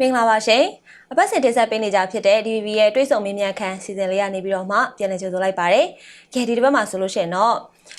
မင်္ဂလာပါရှင်အပတ်စဉ်တင်ဆက်ပေးနေကြဖြစ်တဲ့ DVB ရဲ့တွိတ်ဆုံမင်းမြန်ခန်းစီစဉ်လေးကနေပြီးတော့မှပြန်လည်ကြိုဆိုလိုက်ပါတယ်။ကဲဒီတစ်ပတ်မှာဆိုလို့ရှိရင်တော့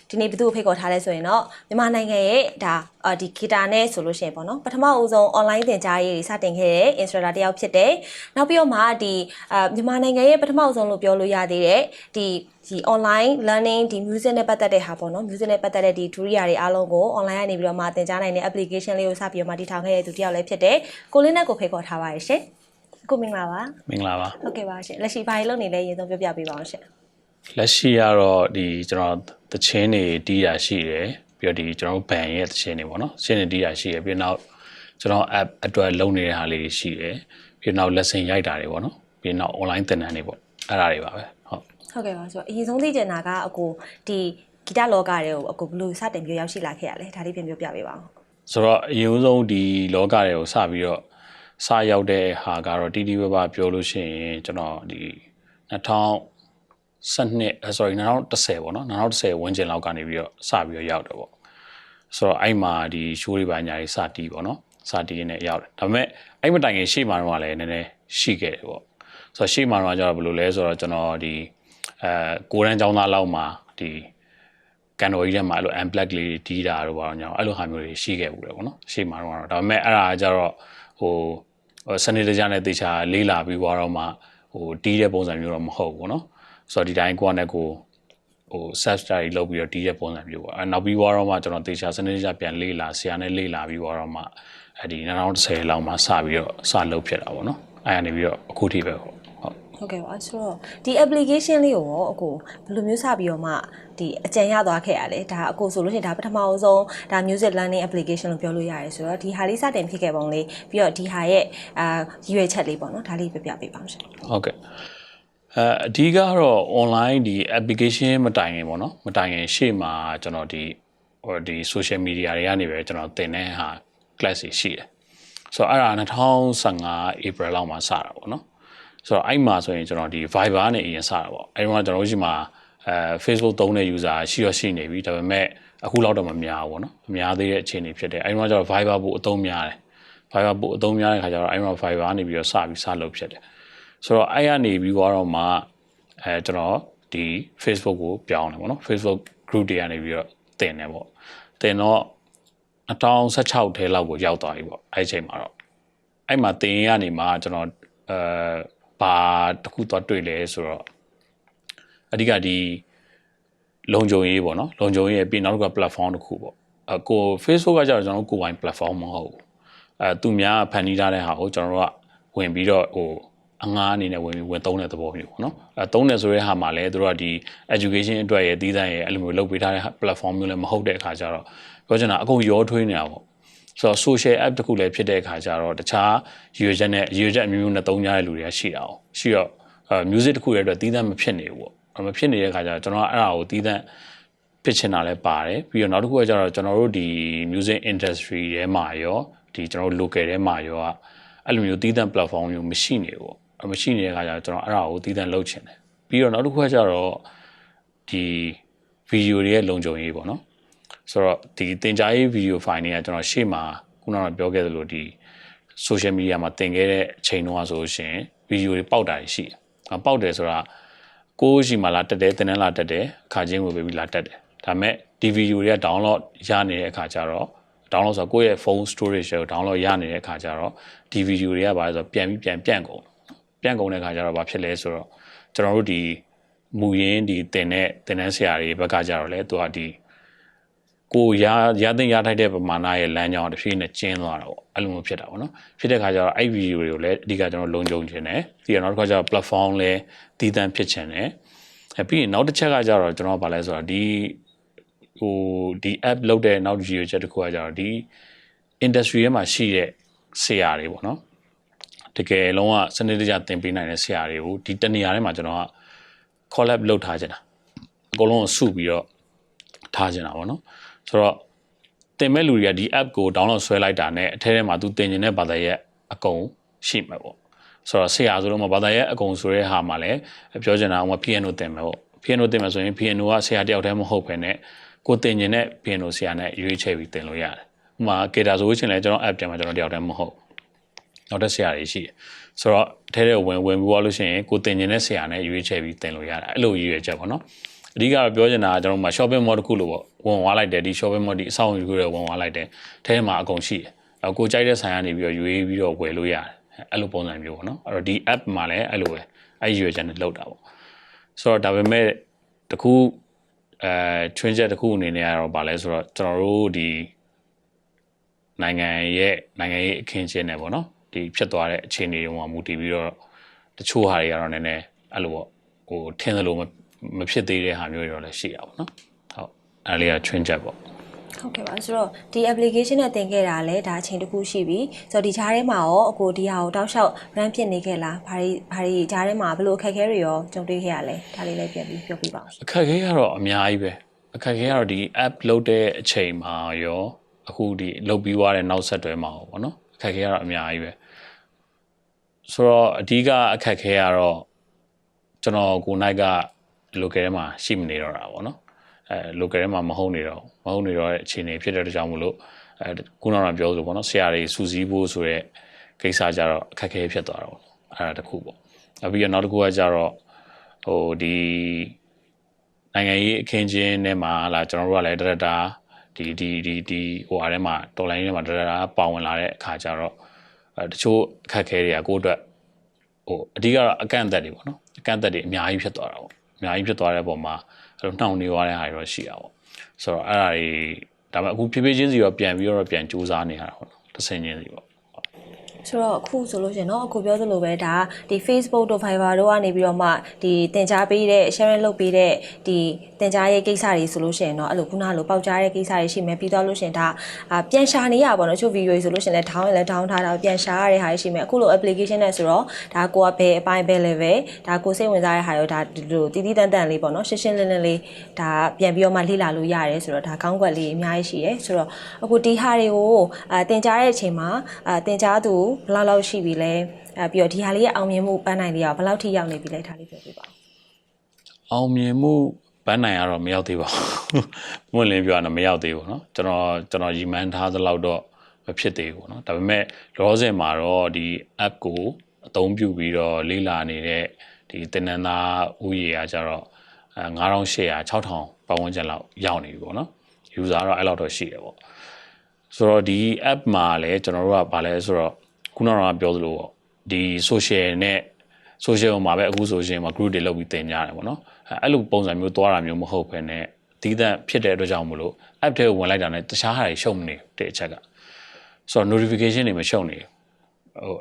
ဒီနေ့ဘသူ့ကိုဖိတ်ခေါ်ထားလဲဆိုရင်တော့မြန်မာနိုင်ငံရဲ့ဒါအာဒီဂီတာနဲ့ဆိုလို့ရှိရင်ပေါ့နော်ပထမအဦးဆုံး online သင်ကြားရေးတွေစတင်ခဲ့တဲ့ instructor တယောက်ဖြစ်တယ်။နောက်ပြီးတော့မှဒီအာမြန်မာနိုင်ငံရဲ့ပထမအဦးဆုံးလို့ပြောလို့ရသေးတဲ့ဒီဒီ online learning ဒီ music နဲ့ပတ်သက်တဲ့ဟာပေါ့နော် music နဲ့ပတ်သက်တဲ့ဒီ tutorial တွေအားလုံးကို online ကနေပြီးတော့မှသင်ကြားနိုင်တဲ့ application လေးကိုစပြီးတော့မှတည်ထောင်ခဲ့တဲ့သူတယောက်လည်းဖြစ်တယ်။ကိုလင်းနဲ့ကိုဖိတ်ခေါ်ထားပါတယ်ရှင်။ကိုမင်္ဂလာပါမင်္ဂလာပါဟုတ်ကဲ့ပါရှင်လက်ရှိဘာတွေလုပ်နေလဲရေသုံးပြောပြပေးပါအောင်ရှင် လက်ရှိကတော့ဒီကျွန်တော်တချင်းတွေတီးတာရှိတယ်ပြီးတော့ဒီကျွန်တော်ဘန်ရဲ့တချင်းတွေပေါ့နော်တချင်းတွေတီးတာရှိတယ်ပြီးတော့နောက်ကျွန်တော် app အတွက်လုပ်နေတဲ့ဟာလေးတွေရှိတယ်ပြီးတော့နောက် lesson ရိုက်တာတွေပေါ့နော်ပြီးတော့နောက် online သင်တန်းတွေပေါ့အဲ့ဒါတွေပါပဲဟုတ်ဟုတ်ကဲ့ပါဆိုတော့အရင်ဆုံးသိချင်တာကအကိုဒီဂီတလောကတွေကိုအကိုဘယ်လိုစတင်ပြီးရောက်ရှိလာခဲ့ရလဲဒါလေးပြန်ပြောပြပေးပါအောင်ဆိုတော့အရင်ဆုံးဒီလောကတွေကိုစပြီးတော့စရောက်တဲ့ဟာကတော့တီတီဝဘပြောလို့ရှိရင်ကျွန်တော်ဒီ 2012 sorry 2010ပေါ့နော်2010ဝန်းကျင်လောက်ကနေပြီးတော့စပြီးတော့ရောက်တယ်ပေါ့ဆိုတော့အဲ့မှာဒီ show တွေပါညာတွေစတီးပေါ့နော်စတီးရင်းနဲ့ရောက်တယ်ဒါပေမဲ့အဲ့မတိုင်ခင်ရှေ့မှာတော့လည်းနည်းနည်းရှိခဲ့တယ်ပေါ့ဆိုတော့ရှေ့မှာတော့ကျတော့ဘယ်လိုလဲဆိုတော့ကျွန်တော်ဒီအဲကိုရန်ចောင်းသားလောက်မှာဒီကန်တော်ကြီးထဲမှာအဲ့လို unblack လေးတီးတာတော့ဘာလို့ညောင်းအဲ့လိုဟာမျိုးတွေရှိခဲ့ဘူးလေပေါ့နော်ရှေ့မှာတော့ဒါပေမဲ့အဲ့ဒါကကျတော့ဟိုစနေတကြနဲ့တေချာလေးလာပြီးသွားတော့မှဟိုတီးတဲ့ပုံစံမျိုးတော့မဟုတ်ဘူးเนาะ ဆိုတော့ဒီတိုင်းကိုကနဲ့ကိုဟို self study လုပ်ပြီးတော့တီးရပုံစံမျိုးပေါ့အဲနောက်ပြီးတော့မှကျွန်တော်တေချာစနေကြပြန်လေ့လာဆရာနဲ့လေ့လာပြီးတော့မှအဲဒီ2010လောက်မှစပြီးတော့စလုပ်ဖြစ်တာပေါ့နော်အဲကနေပြီးတော့အခုထိပဲပေါ့ဟုတ်ကဲ့ပါဆိုတော့ဒီ application လေးကိုရောအကိုဘယ်လိုမျိုးစပြီးတော့မှဒီအကြံရသွားခဲ့ရလဲဒါအကိုဆိုလို့ရှိရင်ဒါပထမအဆုံးဒါ music learning application လို့ပြောလို့ရတယ်ဆိုတော့ဒီဟာလေးစတင်ဖြစ်ခဲ့ပုံလေးပြီးတော့ဒီဟာရဲ့အာရည်ရွယ်ချက်လေးပေါ့နော်ဒါလေးပြပြပေးပါဦးရှင်ဟုတ်ကဲ့ အဲအဓိကတော့ online ဒီ application မတိုင်ခင်ပေါ့နော်မတိုင်ခင်ရှေ့မှာကျွန်တော်ဒီဟိုဒီ social media တွေကနေပဲကျွန်တော်သင်တဲ့ဟာ class တွေရှိတယ်ဆိုတော့အဲ့ဒါ2015 April လောက်မှာစတာပေါ့နော်ဆိုတော့အဲ့မှာဆိုရင်ကျွန်တော်ဒီ Viber နဲ့အရင်စတာပေါ့အဲ့ဒီမှာကျွန်တော်တို့ရှိမှာအဲ Facebook သုံးတဲ့ user ရှိရရှိနေပြီဒါပေမဲ့အခုလောက်တော့မများဘူးပေါ့နော်မများသေးတဲ့အခြေအနေဖြစ်တယ်အဲ့ဒီမှာကျတော့ Viber ပို့အသုံးများတယ် Viber ပို့အသုံးများတဲ့ခါကျတော့အဲ့ဒီမှာ Viber ကနေပြီးတော့စပြီးစလုပ်ဖြစ်တယ် ဆိုတော့အဲ့ရနေပြီးတော့မှအဲကျွန်တော်ဒီ Facebook ကိုပြောင်းတယ်ပေါ့နော် Facebook group တွေကနေပြီးတော့တင်တယ်ပေါ့တင်တော့2016ထဲလောက်ကိုရောက်သွားပြီပေါ့အဲ့ဒီအချိန်မှာတော့အဲ့မှာတင်ရနေမှာကျွန်တော်အဲဘာတစ်ခုတော့တွေ့လဲဆိုတော့အဓိကဒီလုံခြုံရေးပေါ့နော်လုံခြုံရေးရဲ့ပြီးနောက်တစ်ခုက platform တစ်ခုပေါ့အကို Facebook ကကျတော့ကျွန်တော်တို့ကိုယ်ပိုင် platform မဟုတ်ဘူးအဲသူများဖန်တီးထားတဲ့ဟာကိုကျွန်တော်တို့ကဝင်ပြီးတော့ဟို အငားအနေနဲ့ဝင်ပြီးဝင်သုံးတဲ့သဘောမျိုးပေါ့နော်အဲသုံးတယ်ဆိုတဲ့ဟာမှာလည်းတို့ကဒီ education အတွက်ရဲ့တည်တံ့ရဲ့အဲ့လိုမျိုးလုပ်ပေးထားတဲ့ platform မျိုးလည်းမဟုတ်တဲ့အခါကျတော့ပြောချင်တာအကုန်ရောထွေးနေတာပေါ့ဆိုတော့ social app တစ်ခုလည်းဖြစ်တဲ့အခါကျတော့တခြားရည်ရွယ်ချက်နဲ့ရည်ရွယ်ချက်အမျိုးမျိုးနဲ့သုံးကြတဲ့လူတွေကရှိတာအောင်ရှိတော့အဲ music တစ်ခုရဲ့အတွက်တည်တံ့မဖြစ်နေဘူးပေါ့မဖြစ်နေတဲ့အခါကျတော့ကျွန်တော်ကအဲ့ဒါကိုတည်တံ့ဖြစ်ချင်တာလည်းပါတယ်ပြီးတော့နောက်တစ်ခုကကျတော့ကျွန်တော်တို့ဒီ music industry ထဲမှာရောဒီကျွန်တော်တို့ local ထဲမှာရောကအဲ့လိုမျိုးတည်တံ့ platform မျိုးမရှိနေဘူးပေါ့ မရှိနေတဲ့အခါကျတော့ကျွန်တော်အဲ့ဒါကိုတည်တံ့လုပ်ချင်တယ်ပြီးတော့နောက်တစ်ခုကကျတော့ဒီ video တွေရဲ့လုံခြုံရေးပေါ့နော်ဆိုတော့ဒီတင်ကြားရေး video file တွေကကျွန်တော်ရှေ့မှာခုနကပြောခဲ့သလိုဒီ social media မှာတင်ခဲ့တဲ့အချိန်တုန်းကဆိုလို့ရှိရင် video တွေပေါက်တာရှိတယ်။ပေါက်တယ်ဆိုတာကိုယ်ရှိမှလာတက်တယ်တင်တယ်လာတက်တယ်အခါချင်းကိုပဲပြီးလာတက်တယ်ဒါပေမဲ့ဒီ video တွေက download ရနေတဲ့အခါကျတော့ download ဆိုတော့ကိုယ့်ရဲ့ phone storage ကို download ရနေတဲ့အခါကျတော့ဒီ video တွေကဘာလဲဆိုတော့ပြန်ပြီးပြန်ပြန့်ကုန် ပြန့်ကုန်တဲ့အခါကျတော့ဘာဖြစ်လဲဆိုတော့ကျွန်တော်တို့ဒီမူရင်းဒီတင်တဲ့တင်တဲ့ဆရာတွေဘက်ကကြတော့လေသူကဒီကိုရရတဲ့ရထိုက်တဲ့ပမာဏရဲ့လမ်းကြောင်းတစ်ဖြည်းနဲ့ကျင်းသွားတာပေါ့အဲ့လိုမျိုးဖြစ်တာပေါ့နော်ဖြစ်တဲ့ခါကျတော့အဲ့ဗီဒီယိုတွေကိုလည်းအဓိကကျွန်တော်လုံခြုံခြင်းတယ်ပြီးတော့နောက်တစ်ခါကျတော့ platform လည်းတည်တံ့ဖြစ်ခြင်းတယ်အဲပြီးရင်နောက်တစ်ချက်ကကျတော့ကျွန်တော်ကဘာလဲဆိုတော့ဒီဟိုဒီ app လုပ်တဲ့နောက်ဗီဒီယိုချက်တစ်ခုကကျတော့ဒီ industry ထဲမှာရှိတဲ့ဆရာတွေပေါ့နော် တကယ်လုံးဝစနစ်တကျသင်ပေးနိုင်တဲ့ဆရာတွေကိုဒီတနေရာထဲမှာကျွန်တော်က collab လုပ်ထားကြတာအကုန်လုံးကိုစုပြီးတော့ထားကြတာပေါ့နော်ဆိုတော့တင်မဲ့လူတွေကဒီ app ကို download ဆွဲလိုက်တာနဲ့အထဲထဲမှာသူတင်နေတဲ့ဘာသာရဲ့အကုန်ရှိမှာပေါ့ဆိုတော့ဆရာဆိုတော့မှဘာသာရဲ့အကုန်ဆိုတဲ့ဟာမှာလည်းပြောချင်တာက piano တင်မယ်ပေါ့ piano တင်မယ်ဆိုရင် piano ကဆရာတယောက်တည်းမဟုတ်ဘဲနဲ့ကိုတင်ကျင်တဲ့ piano ဆရာနဲ့ရွေးချယ်ပြီးတင်လို့ရတယ်ဥပမာ guitar ဆိုလို့ရှိရင်လည်းကျွန်တော် app တင်မှာကျွန်တော်တယောက်တည်းမဟုတ် နောက်တဲ့ဆရာတွေရှိတယ်ဆိုတော့အထဲထဲဝင်ဝင်ပြီးသွားလို့ရှိရင်ကိုတင်ကျင်တဲ့ဆရာနဲ့ရွေးချယ်ပြီးတင်လို့ရတာအဲ့လိုရွေးရချက်ပေါ့နော်အဓိကတော့ပြောချင်တာကကျွန်တော်တို့မှာ shopping mall တစ်ခုလို့ပေါ့ဝင်သွားလိုက်တယ်ဒီ shopping mall ဒီအဆောင်ယူရဝင်သွားလိုက်တယ်ထဲမှာအကုန်ရှိတယ်အဲ့ကိုကြိုက်တဲ့ဆိုင်ကနေပြီးတော့ရွေးပြီးတော့ဝယ်လို့ရတယ်အဲ့လိုပုံစံမျိုးပေါ့နော်အဲ့တော့ဒီ app မှာလည်းအဲ့လိုပဲအဲ့ရွေးချက်နဲ့လောက်တာပေါ့ဆိုတော့ဒါပေမဲ့တခုအဲချွင်းချက်တစ်ခုအနေနဲ့ကတော့ဗာလဲဆိုတော့ကျွန်တော်တို့ဒီနိုင်ငံရဲ့နိုင်ငံရေးအခင်းကျင်းနေပေါ့နော် ဒီဖြစ်သွားတဲ့အခြေအနေတွေမှာမူတည်ပြီးတော့တချို့ဟာတွေကတော့နည်းနည်းအဲ့လိုပေါ့ဟိုထင်းသလိုမမဖြစ်သေးတဲ့ဟာမျိုးတွေတော့လည်းရှိတာပေါ့နော်ဟုတ်အဲ့လေးကချွင်းချက်ပေါ့ဟုတ်ကဲ့ပါဆိုတော့ဒီ application နဲ့တင်ခဲ့တာလည်းဒါအချိန်တစ်ခုရှိပြီဆိုတော့ဒီဂျားထဲမှာရောအကိုဒီဟာကိုတောက်လျှောက် run ဖြစ်နေခဲ့လားဘာတွေဘာတွေဂျားထဲမှာဘယ်လိုအခက်အခဲတွေရောကြုံတွေ့ခဲ့ရလဲဒါလေးလည်းပြန်ပြီးပြောပြပါဦးအခက်အခဲကတော့အများကြီးပဲအခက်အခဲကတော့ဒီ app လုပ်တဲ့အချိန်မှာရောအခုဒီလုပ်ပြီးသွားတဲ့နောက်ဆက်တွဲမှာရောပေါ့နော် အခက်အခဲကတော့အများကြီးပဲဆိုတော့အဓိကအခက်အခဲကတော့ကျွန်တော်ကိုနိုင်က local ထဲမှာရှိမနေတော့တာပေါ့နော်အဲ local ထဲမှာမဟုတ်နေတော့မဟုတ်နေတော့တဲ့အခြေအနေဖြစ်တဲ့အတွက်ကြောင့်မလို့အဲခုနကပြောဆိုပေါ့နော်ဆရာတွေစူးစီးဖို့ဆိုတဲ့ကိစ္စကြတော့အခက်အခဲဖြစ်သွားတာပေါ့အဲ့ဒါတစ်ခုပေါ့နောက်ပြီးတော့နောက်တစ်ခုကကြတော့ဟိုဒီနိုင်ငံရေးအခင်းချင်းထဲမှာဟာလာကျွန်တော်တို့ကလည်းဒရတာ ဒီဒီဒီဒီဟိုအားထဲမှာတော်လိုင်းထဲမှာဒရတာပါဝင်လာတဲ့အခါကျတော့အဲတချို့အခက်အခဲတွေကကိုယ့်အတွက်ဟိုအဓိကတော့အကန့်အသတ်တွေပေါ့နော်အကန့်အသတ်တွေအများကြီးဖြစ်သွားတာပေါ့အများကြီးဖြစ်သွားတဲ့ပုံမှာအဲ့လိုနှောင့်နှေးသွားတဲ့ဟာတွေတော့ရှိတာပေါ့ဆိုတော့အဲ့ဒါတွေဒါပေမဲ့အခုဖြည်းဖြည်းချင်းစီတော့ပြန်ပြီးတော့ပြန်စူးစမ်းနေရတာပေါ့နော်တစ်ဆင့်ချင်းစီပေါ့ ဆိုတော့အခုဆိုလို့ရှရင်เนาะအခုပြောသလိုပဲဒါဒီ Facebook တို့ Viber တို့ကနေပြီးတော့မှဒီတင် जा ပေးတဲ့ sharing လုပ်ပေးတဲ့ဒီတင် जा ရဲ့ကိစ္စတွေဆိုလို့ရှရင်เนาะအဲ့လိုခုနကလိုပေါက်ကြားတဲ့ကိစ္စတွေရှိမယ်ပြီးတော့လို့ရှရင်ဒါအာပြန်ရှာနေရပါတော့တချို့ video တွေဆိုလို့ရှရင်လည်း down ရင်လည်း down ထားတာပြန်ရှာရတဲ့ဟာတွေရှိမယ်အခုလို application နဲ့ဆိုတော့ဒါကိုကဘယ်အပိုင်းဘယ် level ဒါကိုစိတ်ဝင်စားတဲ့ဟာရောဒါဒီလိုတီးတီးတန်းတန်းလေးပေါ့เนาะရှင်းရှင်းလင်းလင်းလေးဒါပြန်ပြီးတော့မှလေ့လာလို့ရတယ်ဆိုတော့ဒါကောင်းကွက်လေးအများကြီးရှိတယ်ဆိုတော့အခုဒီဟာတွေကိုအာတင် जा တဲ့အချိန်မှာအာတင် जा သူ ဘယ်လောက်လောက်ရှိပြီလဲအဲပြီးတော့ဒီဟာလေးရဲ့အောင်မြင်မှုပန်းနိုင်လေးရောဘယ်လောက်ထိရောက်နေပြီလဲဒါလေးပြောပြပါဦး အောင်မြင်မှုပန်းနိုင်ရတော့မရောက်သေးပါဘူးမွင့်လင်းပြောရတော့မရောက်သေးဘူးเนาะကျွန်တော်ကျွန်တော်ရီမန်းထားသလောက်တော့မဖြစ်သေးဘူးเนาะဒါပေမဲ့လောဆယ်မှာတော့ဒီ app ကိုအသုံးပြုပြီးတော့လေ့လာနေတဲ့ဒီတင်နန်းသားဥယေကကြတော့အဲ9800 6000ပတ်ဝန်းကျင်လောက်ရောက်နေပြီပေါ့เนาะ user တော့အဲ့လောက်တော့ရှိတယ်ပေါ့ဆိုတော့ဒီ app မှာလည်းကျွန်တော်တို့ကဗာလဲဆိုတော့ ခုနကပြောသလိုပေါ့ဒီ social နဲ့ social မှာပဲအခုဆိုရှင်မှာ group တွေလုပ်ပြီးတင်ကြတယ်ပေါ့နော်အဲအဲ့လိုပုံစံမျိုးသွားတာမျိုးမဟုတ်ဘဲနဲ့တီးသန့်ဖြစ်တဲ့အတွက်ကြောင့်မလို့ app ထဲကိုဝင်လိုက်တာနဲ့တခြားဟာတွေရှုံမနေတဲ့အချက်ကဆိုတော့ notification တွေမရှုံနေဟို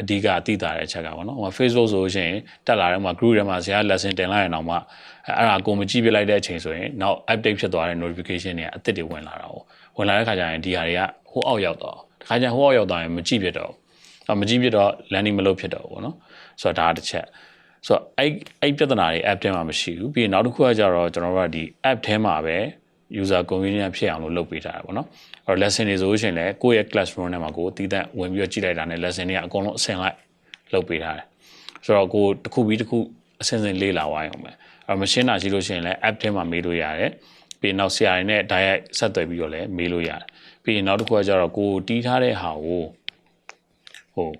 အဓိကအတိတာတဲ့အချက်ကပေါ့နော်ဟို Facebook ဆိုလို့ရှိရင်တက်လာတဲ့မှာ group ထဲမှာဆရာ lesson တင်လိုက်ရင်တော့မှအဲ့ဒါကိုမကြည့်ပြလိုက်တဲ့အချိန်ဆိုရင်နောက် update ဖြစ်သွားတဲ့ notification တွေကအသစ်တွေဝင်လာတာ哦ဝင်လာတဲ့ခါကျရင်ဒီဟာတွေကဟိုအောက်ရောက်တော့တခါကျရင်ဟိုအောက်ရောက်သွားရင်မကြည့်ဖြစ်တော့ ဘူးမကြည့်ဖြစ်တော့ landing မလုပ်ဖြစ်တော့ဘူးပေါ့နော်ဆိုတော့ဒါတစ်ချက်ဆိုတော့အဲ့အဲ့ပြဿနာတွေ app ထဲမှာမရှိဘူးပြီးရင်နောက်တစ်ခုကကြတော့ကျွန်တော်တို့ကဒီ app ထဲမှာပဲ user convenience ဖြစ်အောင်လို့လုပ်ပေးထားတာပေါ့နော်အဲ့တော့ lesson တွေဆိုလို့ရှိရင်လည်းကိုယ့်ရဲ့ classroom ထဲမှာကိုယ်တည်တံ့ဝင်ပြီးတော့ကြည့်လိုက်တာနဲ့ lesson တွေကအကုန်လုံးအဆင်လိုက်လုပ်ပေးထားတယ်ဆိုတော့ကိုယ်တစ်ခုပြီးတစ်ခုအဆင်ဆင်လေ့လာသွားရုံပဲအဲ့တော့ machine တာရှိလို့ရှိရင်လည်း app ထဲမှာမေးလို့ရတယ်ပြီးရင်နောက်ဆရာတွေနဲ့ direct ဆက်သွယ်ပြီးတော့လည်းမေးလို့ရတယ်ပြီးရင်နောက်တစ်ခုကကြတော့ကိုယ်တီးထားတဲ့ဟာကို ဟို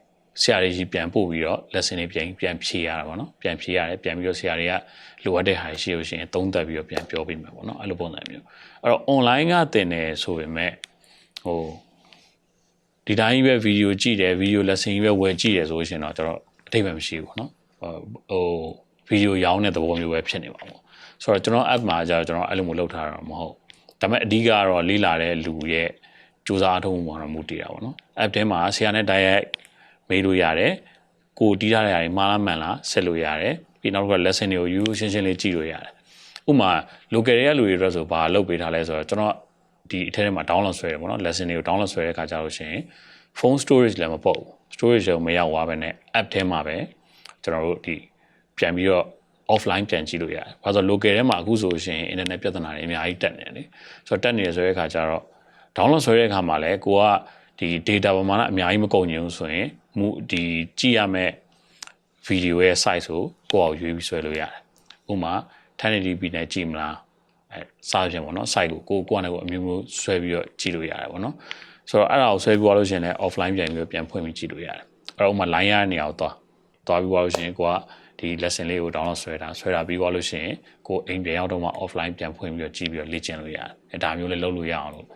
ဆရာတွေကြီးပြန်ပို့ပြီးတော့ lesson တွေပြန်ပြန်ဖြေရတာပေါ့နော်ပြန်ဖြေရတယ်ပြန်ပြီးတော့ဆရာတွေကလိုအပ်တဲ့ဟာရှိလို့ရှိရင်သုံးသပ်ပြီးတော့ပြန်ပြောပေးမှာပေါ့နော်အဲ့လိုပုံစံမျိုးအဲ့တော့ online ကသင်တယ်ဆိုပေမဲ့ဟိုဒီတိုင်းကြီးပဲဗီဒီယိုကြည့်တယ်ဗီဒီယို lesson ကြီးပဲဝယ်ကြည့်တယ်ဆိုလို့ရှိရင်တော့ကျွန်တော်အထိပ္ပယ်မရှိဘူးပေါ့နော်ဟိုဗီဒီယိုရောင်းတဲ့သဘောမျိုးပဲဖြစ်နေပါပေါ့ဆိုတော့ကျွန်တော် app မှာကျတော့ကျွန်တော်အဲ့လိုမျိုးလုပ်ထားတာတော့မဟုတ်ဒါပေမဲ့အဓိကကတော့လေးလာတဲ့လူရဲ့စူးစမ်းအထုံးမှာတော့မူတည်တာပေါ့နော် app ထဲမှာဆရာနဲ့ direct မေးလို့ရတယ်ကိုတီးထားတဲ့ຢာတွေမှားလားမှန်လားဆက်လို့ရတယ်ပြီးနောက်တစ်ခါ lesson တွေကိုယူရှင်းရှင်းလေးကြည့်လို့ရတယ်ဥပမာ local တွေကလူတွေအတွက်ဆိုဘာလုပ်ပေးထားလဲဆိုတော့ကျွန်တော်ဒီအထက်ထဲမှာ download ဆွဲတယ်ပေါ့နော် lesson တွေကို download ဆွဲတဲ့ခါကျတော့ရှင် phone storage လည်းမပုတ်ဘူး storage ကိုမရောက်သွားပဲနဲ့ app ထဲမှာပဲကျွန်တော်တို့ဒီပြန်ပြီးတော့ offline ပြန်ကြည့်လို့ရတယ်။ဘာလို့လဲဆိုတော့ local ထဲမှာအခုဆိုရှင် internet ပြဿနာတွေအများကြီးတက်နေတယ်လေ။ဆိုတော့တက်နေရဆိုတဲ့အခါကျတော့ download ဆွဲတဲ့အခါမှာလည်းကိုကဒီ data ပမာဏအများကြီးမကုန်ညင်ဘူးဆိုရင် မူဒီကြည့်ရမယ့် video ရဲ့ size ကိုကိုယ့်အောင်ရွေးပြီးဆွဲလို့ရတယ်။ဥပမာ 1080p နဲ့ကြည့်မလားအဲစားပြန်ပေါ့နော် site ကိုကိုကိုကနေကိုအမျိုးမျိုးဆွဲပြီးတော့ကြည့်လို့ရတယ်ပေါ့နော်။ဆိုတော့အဲ့ဒါကိုဆွဲပြီးသွားလို့ရှိရင်လည်း offline ပြန်ပြီးတော့ပြန်ဖွင့်ပြီးကြည့်လို့ရတယ်။အဲ့တော့ဥပမာ line ရတဲ့နေရာကိုသွားသွားပြီးသွားလို့ရှိရင်ကိုကဒီ lesson လေးကို download ဆွဲတာဆွဲတာပြီးသွားလို့ရှိရင်ကိုအိမ်ပြန်ရောက်တော့မှ offline ပြန်ဖွင့်ပြီးတော့ကြည့်ပြီးတော့လေ့ကျင့်လို့ရတယ်အဲဒါမျိုးလေးလုပ်လို့ရအောင်လို့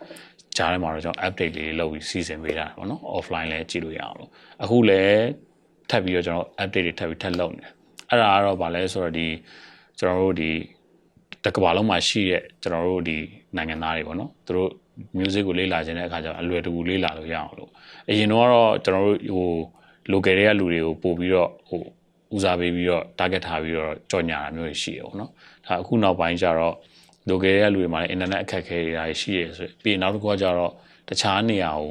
ကြားထဲမှာတော့ကျွန်တော် update လေးလုပ်ပြီးစီစဉ်ပေးတာပေါ့နော် offline လည်းကြည့်လို့ရအောင်လို့အခုလည်းထပ်ပြီးတော့ကျွန်တော် update တွေထပ်ပြီးထပ်လုပ်နေတယ်အဲ့ဒါကတော့ဗာလဲဆိုတော့ဒီကျွန်တော်တို့ဒီတကဘာလုံးမှာရှိတဲ့ကျွန်တော်တို့ဒီနိုင်ငံသားတွေပေါ့နော်သူတို့ music ကိုလေ့လာခြင်းတဲ့အခါကျတော့အလွယ်တကူလေ့လာလို့ရအောင်လို့အရင်တော့ကတော့ကျွန်တော်တို့ဟို local တွေကလူတွေကိုပို့ပြီးတော့ဟိုဦးစားပေးပြီးတော့ target ထားပြီးတော့ကြော်ညာတာမျိုးတွေရှိရပေါ့နော်ဒါအခုနောက်ပိုင်းကျတော့ local တွေကလူတွေမှာလည်း internet အခက်အခဲတွေဒါရှိရဆိုပြီးရင်နောက်တစ်ခုကကျတော့တခြားနေရာကို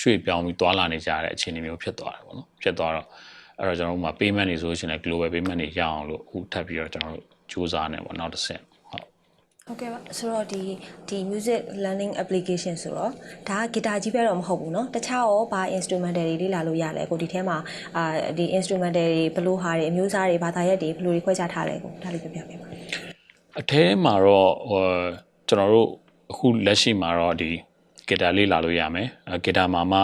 ရွှေ့ပြောင်းပြီးတွာလာနေကြတဲ့အခြေအနေမျိုးဖြစ်သွားတယ်ပေါ့နော်ဖြစ်သွားတော့အဲ့တော့ကျွန်တော်တို့မှာ payment တွေဆိုလို့ရှိရင်လည်း global payment တွေရအောင်လို့အခုထပ်ပြီးတော့ကျွန်တော်တို့စူးစမ်းနေပေါ့နောက်တစ်ဆင့်ဟုတ် ဟုတ်ကဲ့ပါဆိုတော့ဒီဒီ music learning application ဆိုတော့ဒါကဂီတာကြီးပဲတော့မဟုတ်ဘူးเนาะတခြားရောဘာ instrumental တွေလေ့လာလို့ရလဲကိုဒီထဲမှာအာဒီ instrumental တွေဘယ်လိုဟာတွေအမျိုးအစားတွေဘာသာရပ်တွေဘယ်လိုတွေခွဲခြားထားလဲကိုဒါလေးပြောပြပေးပါ အထဲမှာတော့ဟိုကျွန်တော်တို့အခုလက်ရှိမှာတော့ဒီဂီတာလေးလာလို့ရမယ်အဲဂီတာမှာမှ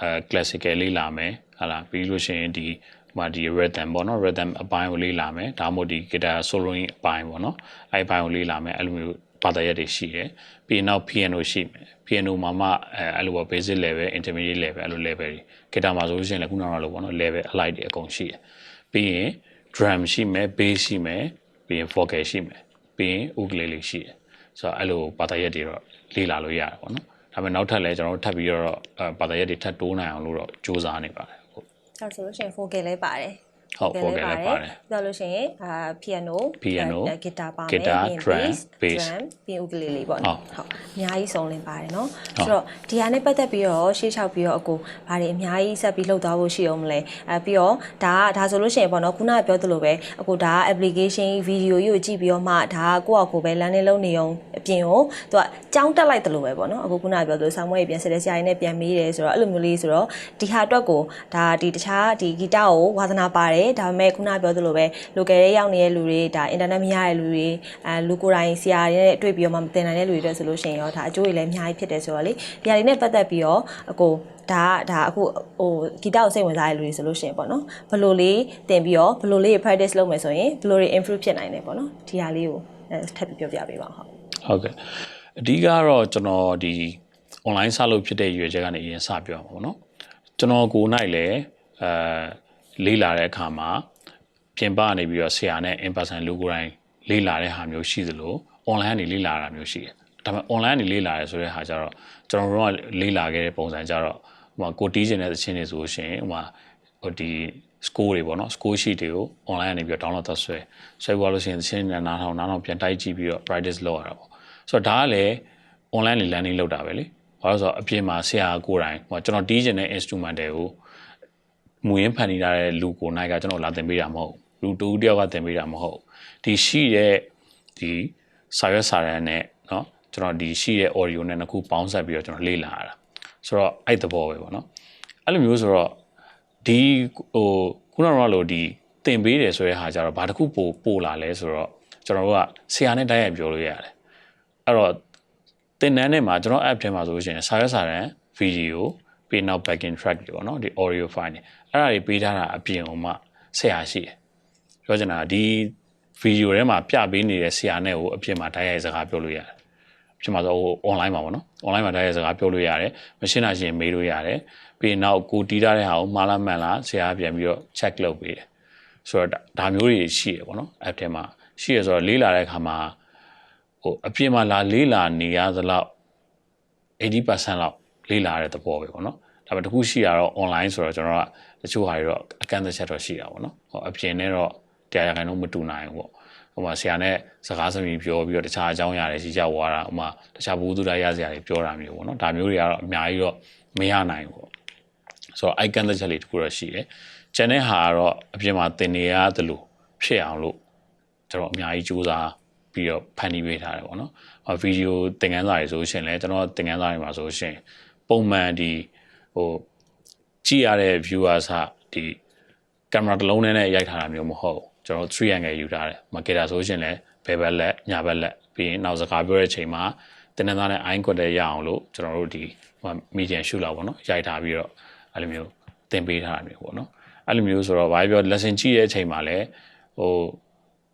အဲ classical လေးလာမယ်ဟာလားပြီးလို့ရှိရင်ဒီဟိုမှာဒီ rhythm ပေါ့နော် rhythm အပိုင်းကိုလေးလာမယ်ဒါမှမဟုတ်ဒီဂီတာ soloing အပိုင်းပေါ့နော်အဲ့အပိုင်းကိုလေးလာမယ်အဲ့လိုမျိုးဘာသာရပ်တွေရှိတယ်ပြီးရင်နောက် piano ရှိမယ် piano မှာမှအဲအဲ့လိုပေါ့ basic level intermediate level အဲ့လို level တွေဂီတာမှာဆိုလို့ရှိရင်လည်းခုနကတော့လို့ပေါ့နော် level alike တွေအကုန်ရှိတယ်ပြီးရင် drum ရှိမယ် bass ရှိမယ်ပြီးရင် vocal ရှိမယ် ပြီးရင် ukulele ရှိတယ်ဆိုတော့အဲ့လိုဘာသာရပ်တွေတော့လေ့လာလို့ရတယ်ပေါ့နော်ဒါပေမဲ့နောက်ထပ်လည်းကျွန်တော်တို့ထပ်ပြီးတော့အဲဘာသာရပ်တွေထပ်တိုးနိုင်အောင်လို့တော့စူးစမ်းနေပါတယ်ဟုတ်ဒါဆိုလို့ရှိရင် vocal လည်းပါတယ် ဟုတ် vocal လည်းပါတယ်ပြောလို့ရှိရင်အာ piano Piano ဂီတာပါမယ် guitar ပြီးရင် drum bass bass drum ပြီးရင် ukulele ပေါ့ဟုတ်နော်ဟုတ်အများကြီးစုံလင်ပါတယ်နော်ဆိုတော့ဒီဟာနဲ့ပတ်သက်ပြီးတော့ရှေ့လျှောက်ပြီးတော့အကိုဘာတွေအများကြီးဆက်ပြီးလှုပ်သွားဖို့ရှိအောင်မလဲအဲပြီးတော့ဒါကဒါဆိုလို့ရှိရင်ပေါ့နော်ခုနကပြောသလိုပဲအကိုဒါက application video ကြီးကိုကြည့်ပြီးတော့မှဒါကကိုယ့်အကိုပဲ learning လုပ်နေအောင်အပြင်ကိုသူကကြောင်းတက်လိုက်တယ်လို့ပဲပေါ့နော်အခုခုနကပြောသလိုဆောင်းမွေးပြန်ဆက်တဲ့ဆရာကြီးနဲ့ပြန်မေးတယ်ဆိုတော့အဲ့လိုမျိုးလေးဆိုတော့ဒီဟာအတွက်ကိုဒါဒီတခြားဒီဂီတကိုဝါသနာပါတယ်ဒါပေမဲ့ခုနကပြောသလိုပဲ local တွေရောက်နေတဲ့လူတွေဒါ internet မရတဲ့လူတွေအဲလူကိုယ်တိုင်ဆရာတွေနဲ့တွေ့ပြီးတော့မှမတင်နိုင်တဲ့လူတွေအတွက်ဆိုလို့ရှိရင်ရောဒါအကျိုးတွေလည်းအများကြီးဖြစ်တယ်ဆိုတော့လေဒီဟာတွေနဲ့ပတ်သက်ပြီးတော့အကိုဒါကဒါအခုဟိုဂီတကိုစိတ်ဝင်စားတဲ့လူတွေဆိုလို့ရှိရင်ပေါ့နော်ဘယ်လိုလေးတင်ပြီးတော့ဘယ်လိုလေး practice လုပ်မယ်ဆိုရင်ဘယ်လိုတွေ improve ဖြစ်နိုင်တယ်ပေါ့နော်ဒီဟာလေးကိုအဲထပ်ပြီးပြောပြပေးပါဦးဟုတ်ဟုတ်ကဲ့အဓိကတော့ကျွန်တော်ဒီ online စလုပ်ဖြစ်တဲ့ရွေချက်ကနေအရင်စပြောမှာပေါ့နော်ကျွန်တော်ကိုယ်၌လည်းအဲ လေးလာတဲ့အခါမှာပြင်ပကနေပြီးတော့ဆရာနဲ့ in person လူကိုယ်တိုင်လေးလာတဲ့ဟာမျိုးရှိသလို online ကနေလေးလာတာမျိုးရှိတယ်ဒါပေမဲ့ online ကနေလေးလာရဲဆိုတဲ့ဟာကျတော့ကျွန်တော်တို့ကလေးလာခဲ့တဲ့ပုံစံကျတော့ဟိုမှာကိုတီးကျင်တဲ့သချင်းတွေဆိုလို့ရှိရင်ဟိုမှာဟိုဒီ score တွေပေါ့နော် score sheet တွေကို online ကနေပြီးတော့ download သက်ဆွဲဆွဲသွားလို့ရှိရင်သချင်းတွေနားထောင်နားထောင်ပြန်တိုက်ကြည့်ပြီးတော့ practice လုပ်ရတာပေါ့ဆိုတော့ဒါကလည်း online လေ learning လုပ်တာပဲလေဘာလို့လဲဆိုတော့အပြင်မှာဆရာကိုယ်တိုင်ဟိုကျွန်တော်တီးကျင်တဲ့ instrument တွေကို မူရင်းဖန်တီးထားတဲ့လူကိုယ်နိုင်ကကျွန်တော်လာသင်ပေးတာမဟုတ်ဘူးလူတူတယောက်ကသင်ပေးတာမဟုတ်ဘူးဒီရှိတဲ့ဒီစာရွက်စာတမ်းနဲ့เนาะကျွန်တော်ဒီရှိတဲ့ audio နဲ့နှစ်ခုပေါင်းစပ်ပြီးတော့ကျွန်တော်လေ့လာရတာဆိုတော့အဲ့သဘောပဲပေါ့နော်အဲ့လိုမျိုးဆိုတော့ဒီဟိုခုနကတော့လို့ဒီသင်ပေးတယ်ဆိုတဲ့ဟာကြတော့ဘာတစ်ခုပို့ပို့လာလဲဆိုတော့ကျွန်တော်တို့ကဆရာနဲ့တိုက်ရိုက်ပြောလို့ရတယ်အဲ့တော့ သင်တန်းထဲမှာကျွန်တော် app ထဲမှာဆိုလို့ရှိရင်စာရွက်စာတမ်း video ပြီး နောက် backing track တွေပေါ့နော်ဒီ audio file တွေအဲ့ဒါတွေပေးထားတာအပြင်အောင်မှဆရာရှိတယ်ပြောချင်တာကဒီ video ထဲမှာပြပေးနေတဲ့ဆရာနဲ့ကိုအပြင်မှာတိုက်ရိုက်စကားပြောလို့ရတယ်အပြင်မှာဆိုဟို online မှာပေါ့နော် online မှာတိုက်ရိုက်စကားပြောလို့ရတယ်မရှင်းတာရှင်းမေးလို့ရတယ်ပြီးရင်နောက်ကိုတီးထားတဲ့ဟာကိုမှားလားမှန်လားဆရာကပြန်ပြီးတော့ check လုပ်ပေးတယ်ဆိုတော့ဒါဒါမျိုးတွေရှိရပေါ့နော် app ထဲမှာရှိရဆိုတော့လေးလာတဲ့အခါမှာဟိုအပြင်မှာလာလေးလာနေရသလောက်80%လောက်လေးလာတဲ့သဘောပဲပေါ့နော် ဒါပေမဲ့တခုရှိရတော့ online ဆိုတော့ကျွန်တော်ကတချို့ဟာတွေတော့အကန့်အသတ်ချက်တော့ရှိတာပေါ့နော်ဟိုအပြင်နဲ့တော့တရားရခိုင်တော့မတူနိုင်ဘူးပေါ့ဟိုမှာဆရာနဲ့စကားစမြည်ပြောပြီးတော့တခြားအကြောင်းအရာတွေရှိကြဝါတာဟိုမှာတခြားဘူးသူရရစရာတွေပြောတာမျိုးပေါ့နော်ဒါမျိုးတွေကတော့အများကြီးတော့မရနိုင်ဘူးပေါ့ဆိုတော့ icon တစ်ချက်လေးတခုတော့ရှိတယ်ကျန်တဲ့ဟာကတော့အပြင်မှာသင်နေရတယ်လို့ဖြစ်အောင်လို့ကျွန်တော်အများကြီးစူးစမ်းပြီးတော့ဖန်တီးပေးထားတယ်ပေါ့နော်။ဗီဒီယိုသင်ခန်းစာတွေဆိုရှင်လဲကျွန်တော်သင်ခန်းစာတွေမှာဆိုရှင်ပုံမှန်ဒီ ဟိုကြည့်ရတဲ့ viewers ဟာဒီကင်မရာတစ်လုံးနဲ့ရိုက်ထားတာမျိုးမဟုတ်ဘူးကျွန်တော်3 angle ယူထားတယ်။ marketer ဆိုရှင်လဲဘယ်ဘက်လက်ညာဘက်လက်ပြီးရင်နောက်စကားပြောတဲ့အချိန်မှာတင်နေသားနဲ့ eye contact ရအောင်လို့ကျွန်တော်တို့ဒီဟို medium shoot လောက်ပေါ့နော်ရိုက်ထားပြီးတော့အဲ့လိုမျိုးသင်ပေးထားတာမျိုးပေါ့နော်အဲ့လိုမျိုးဆိုတော့ဘာပြော lesson ကြည့်တဲ့အချိန်မှာလည်းဟို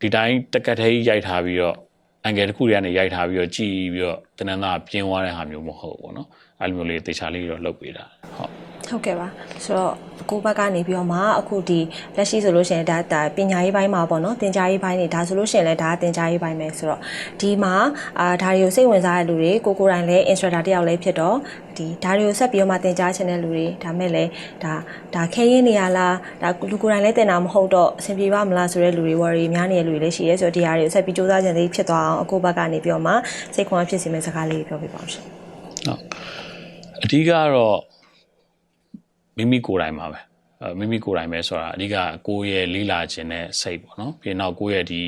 ဒီတိုင်းတက်ကက်သေးရိုက်ထားပြီးတော့ အန်ဂယ်တစ်ခုတွေကနေရိုက်ထားပြီးတော့ကြည့်ပြီးတော့တနင်္လာပြင်းသွားတဲ့ဟာမျိုးမဟုတ်ဘူးပေါ့နော်အဲ့လိုမျိုးလေးတေချာလေးတော့လုပ်ပေးတာဟုတ် ဟုတ်ကဲ့ပါဆိုတော့ကိုယ့်ဘက်ကနေပြီးတော့မှအခုဒီလက်ရှိဆိုလို့ရှိရင်ဒါဒါပညာရေးပိုင်းမှာပေါ့နော်သင်ကြားရေးပိုင်းနေဒါဆိုလို့ရှိရင်လည်းဒါကသင်ကြားရေးပိုင်းပဲဆိုတော့ဒီမှာအာဒါတွေကိုစိတ်ဝင်စားတဲ့လူတွေကိုကိုယ်တိုင်လည်း instructor တယောက်လည်းဖြစ်တော့ဒီဒါတွေကိုဆက်ပြီးတော့မှသင်ကြားချင်တဲ့လူတွေဒါမဲ့လည်းဒါဒါခဲရင်းနေရလားဒါလူကိုယ်တိုင်လည်းသင်တာမဟုတ်တော့အဆင်ပြေပါမလားဆိုတဲ့လူတွေ worry များနေတဲ့လူတွေလည်းရှိရဲဆိုတော့ဒီဟာတွေကိုဆက်ပြီးစူးစမ်းကြံသေးဖြစ်သွားအောင်အခုဘက်ကနေပြီးတော့မှစိတ်ခွန်အားဖြစ်စေမယ့်စကားလေးတွေပြောပြပါအောင်ရှင်ဟုတ်အဓိကကတော့ မိမိကိုယ်တိုင်ပါပဲအဲမိမိကိုယ်တိုင်ပဲဆိုတာအဓိကကိုယ့်ရဲ့လေးလာခြင်းနဲ့စိတ်ပေါ့နော်ပြီးနောက်ကိုယ့်ရဲ့ဒီ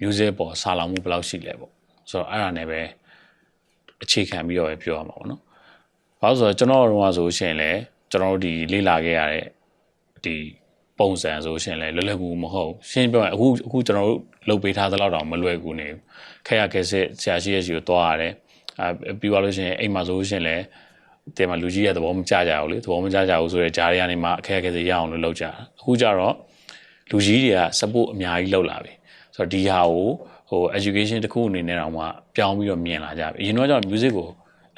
music ပေါ်စာလောင်မှုဘယ်လောက်ရှိလဲပေါ့ဆိုတော့အဲ့ဒါနဲ့ပဲအခြေခံပြီးတော့ပဲပြောရမှာပေါ့နော်ဘာလို့ဆိုတော့ကျွန်တော်တို့ကဆိုရှင်လေကျွန်တော်တို့ဒီလေးလာခဲ့ရတဲ့ဒီပုံစံဆိုရှင်လေလွယ်လွယ်ကူကူမဟုတ်ဘူးရှင်းပြောရင်အခုအခုကျွန်တော်တို့လုပ်ပေးထားသလောက်တော့မလွယ်ကူနေဘူးခက်ရခက်စစ်ဆရာရှိရဲ့စီကိုတွားရတယ်အဲပြီးသွားလို့ရှိရင်အိမ်မှာဆိုရှင်လေ တဲမှာလူကြီးရဲ့သဘောမကျကြဘူးလေသဘောမကျကြဘူးဆိုတော့ဂျားတွေကနေမှအခက်အခဲတွေရအောင်လို့လုပ်ကြတာအခုကျတော့လူကြီးတွေက support အများကြီးလုပ်လာပြီဆိုတော့ဒီဟာကိုဟို education တစ်ခုအနေနဲ့တော့မှပြောင်းပြီးတော့မြင်လာကြပြီအရင်တော့ကျတော့ music ကို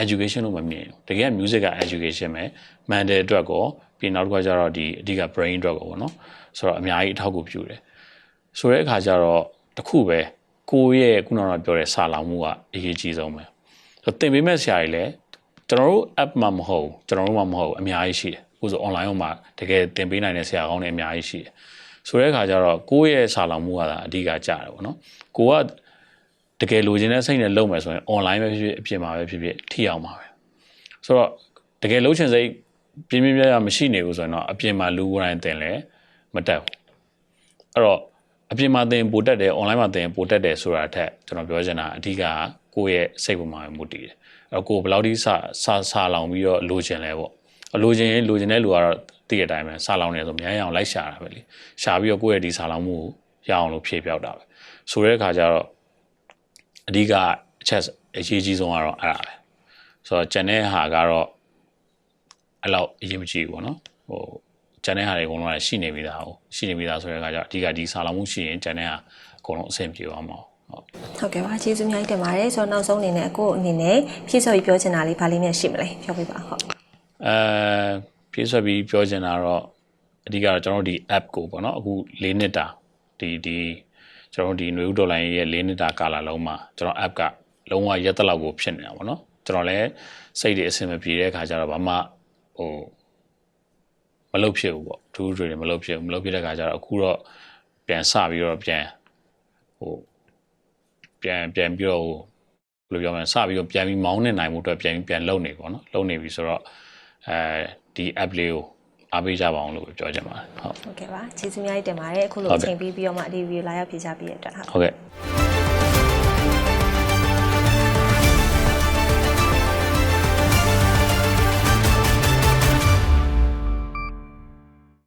education လို့မမြင်ဘူးတကယ် music က education ပဲ mental အတွက်ကောပြီးနောက်တစ်ခါကျတော့ဒီအဓိက brain အတွက်ကောပေါ့နော်ဆိုတော့အများကြီးအထောက်အကူပြုတယ်ဆိုတဲ့အခါကျတော့တစ်ခုပဲကိုယ့်ရဲ့ခုနကပြောတဲ့စာလောင်မှုကအရေးကြီးဆုံးပဲဆိုတော့သင်ပေးမဲ့ဆရာတွေလည်း ကျွန်တော်တို့ app မှာမဟုတ်ဘူးကျွန်တော်တို့မှမဟုတ်ဘူးအများကြီးရှိတယ်အခုဆို online မှာတကယ်သင်ပေးနိုင်တဲ့ဆရာကောင်းတွေအများကြီးရှိတယ်ဆိုတဲ့အခါကျတော့ကိုယ့်ရဲ့စာလောင်မှုကသာအဓိကကြတယ်ပေါ့နော်ကိုကတကယ်လိုချင်တဲ့စိတ်နဲ့လုပ်မယ်ဆိုရင် online ပဲဖြစ်ဖြစ်အပြင်မှာပဲဖြစ်ဖြစ်ထိအောင်ပါပဲဆိုတော့တကယ်လုံးချင်စိတ်ပြင်းပြင်းပြရမရှိနေဘူးဆိုရင်တော့အပြင်မှာလူကိုယ်တိုင်သင်လဲမတက်ဘူးအဲ့တော့အပြင်မှာသင်ပိုတက်တယ် online မှာသင်ပိုတက်တယ်ဆိုတာထက်ကျွန်တော်ပြောချင်တာအဓိကကိုယ့်ရဲ့စိတ်ပေါ်မှာပဲမူတည်တယ်အဲ့တော့ ကိုယ်ဘယ်လောက်ထိစစစလောင်ပြီးတော့လိုချင်လဲပေါ့အလိုချင်ရင်လိုချင်တဲ့လူကတော့တည့်ရတိုင်းပဲစလောင်နေဆိုမြန်ရအောင်လိုက်ရှာတာပဲလေရှာပြီးတော့ကိုယ့်ရဲ့ဒီစလောင်မှုကိုရအောင်လို့ဖြည့်ပြောက်တာပဲဆိုတဲ့အခါကျတော့အဓိကအချက်အရေးကြီးဆုံးကတော့အဲ့ဒါပဲဆိုတော့ကျန်တဲ့ဟာကတော့အဲ့လောက်အရေးမကြီးဘူးပေါ့နော်ဟိုကျန်တဲ့ဟာတွေအကုန်လုံးကရှိနေပြီးသားဟုတ်ရှိနေပြီးသားဆိုတဲ့အခါကျတော့အဓိကဒီစာလောင်မှုရှိရင်ကျန်တဲ့ဟာအကုန်လုံးအဆင်ပြေသွားမှာဟုတ် ဟုတ်ကဲ့ပါကျေးဇူးအများကြီးတင်ပါတယ်ဆိုတော့နောက်ဆုံးအနေနဲ့အခုအနေနဲ့ဖြည့်ဆော်ပြီးပြောချင်တာလေးဗာလေးများရှိမလဲပြောပြပါဟုတ်အဲပြေးဆွဲပြီးပြောချင်တာတော့အဓိကတော့ကျွန်တော်တို့ဒီ app ကိုပေါ့နော်အခု၄နှစ်တာဒီဒီကျွန်တော်တို့ဒီຫນွေဥဒေါ်လာရဲ့၄နှစ်တာကာလလုံးမှာကျွန်တော် app ကလုံးဝရက်သက်လောက်ကိုဖြစ်နေတာပေါ့နော်ကျွန်တော်လည်းစိတ်တွေအဆင်မပြေတဲ့အခါကျတော့ဘာမှဟိုမလုပ်ဖြစ်ဘူးပေါ့ဒူးတွေမလုပ်ဖြစ်ဘူးမလုပ်ဖြစ်တဲ့အခါကျတော့အခုတော့ပြန်စပြီးတော့ပြန်ဟို ပြန်ပြန်ပြီးတော့ဟိုဘယ်လိုပြောမလဲစပြီးတော့ပြန်ပြီးမောင်းနေနိုင်မှုအတွက်ပြန်ပြီးပြန်လုံနေပေါ့နော်လုံနေပြီဆိုတော့အဲဒီ app လေးကိုအားပေးကြပါအောင်လို့ပြောချင်ပါတယ်ဟုတ်ဟုတ်ကဲ့ပါကျေးဇူးအများကြီးတင်ပါတယ်အခုလိုဟုတ်အကဲ့ချိန်ပေးပြီးတော့မှဒီဗီဒီယိုလာရောက်ဖြေချပေးရတဲ့အတွက်ဟုတ်ဟုတ်ကဲ့